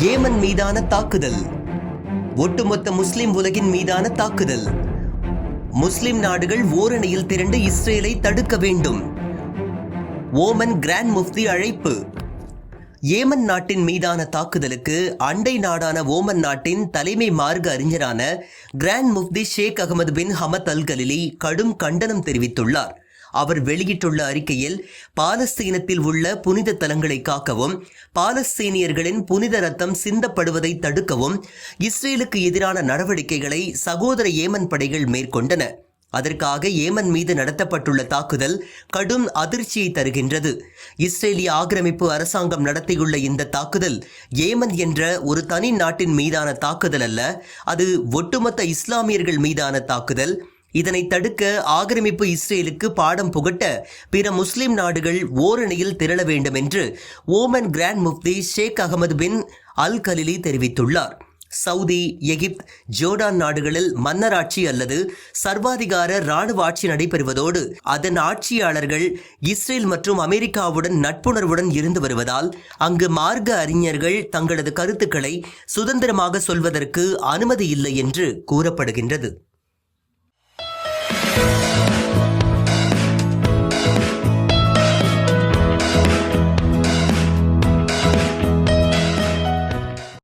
Yemen மீதான தாக்குதல். ஒட்டுமொத்த முஸ்லிம் உலகின் மீதான தாக்குதல். முஸ்லிம் நாடுகள் ஓரணியில் திரண்டு இஸ்ரேலை தடுக்க வேண்டும். ஓமன் கிராண்ட் முஃப்தி அழைப்பு. ஏமன் நாட்டின் மீதான தாக்குதலுக்கு அண்டை நாடான ஓமன் நாட்டின் தலைமை மார்க்க அறிஞரான Grand Mufti Sheikh Ahmed bin Hamad al Khalili கடும் கண்டனம் தெரிவித்துள்ளார். அவர் வெளியிட்டுள்ள அறிக்கையில் பாலஸ்தீனத்தில் உள்ள புனித தலங்களை காக்கவும் பாலஸ்தீனியர்களின் புனித ரத்தம் சிந்தப்படுவதை தடுக்கவும் இஸ்ரேலுக்கு எதிரான நடவடிக்கைகளை சகோதர ஏமன் படைகள் மேற்கொண்டன. அதற்காக ஏமன் மீது நடத்தப்பட்டுள்ள தாக்குதல் கடும் அதிர்ச்சியை தருகின்றது. இஸ்ரேலிய ஆக்கிரமிப்பு அரசாங்கம் நடத்தியுள்ள இந்த தாக்குதல் ஏமன் என்ற ஒரு தனி நாட்டின் மீதான தாக்குதல் அல்ல அது ஒட்டுமொத்த இஸ்லாமியர்கள் மீதான தாக்குதல். இதனை தடுக்க ஆக்கிரமிப்பு இஸ்ரேலுக்கு பாடம் புகட்ட பிற முஸ்லிம் நாடுகள் ஓரணியில் திரள வேண்டும் என்று Oman Grand Mufti Sheikh Ahmed bin al Khalili தெரிவித்துள்ளார். சவுதி எகிப்த் ஜோர்டான் நாடுகளில் மன்னராட்சி அல்லது சர்வாதிகார இராணுவ ஆட்சி நடைபெறுவதோடு அதன் ஆட்சியாளர்கள் இஸ்ரேல் மற்றும் அமெரிக்காவுடன் நட்புணர்வுடன் இருந்து வருவதால் அங்கு மார்க்க அறிஞர்கள் தங்களது கருத்துக்களை சுதந்திரமாக சொல்வதற்கு அனுமதி இல்லை என்று கூறப்படுகின்றது.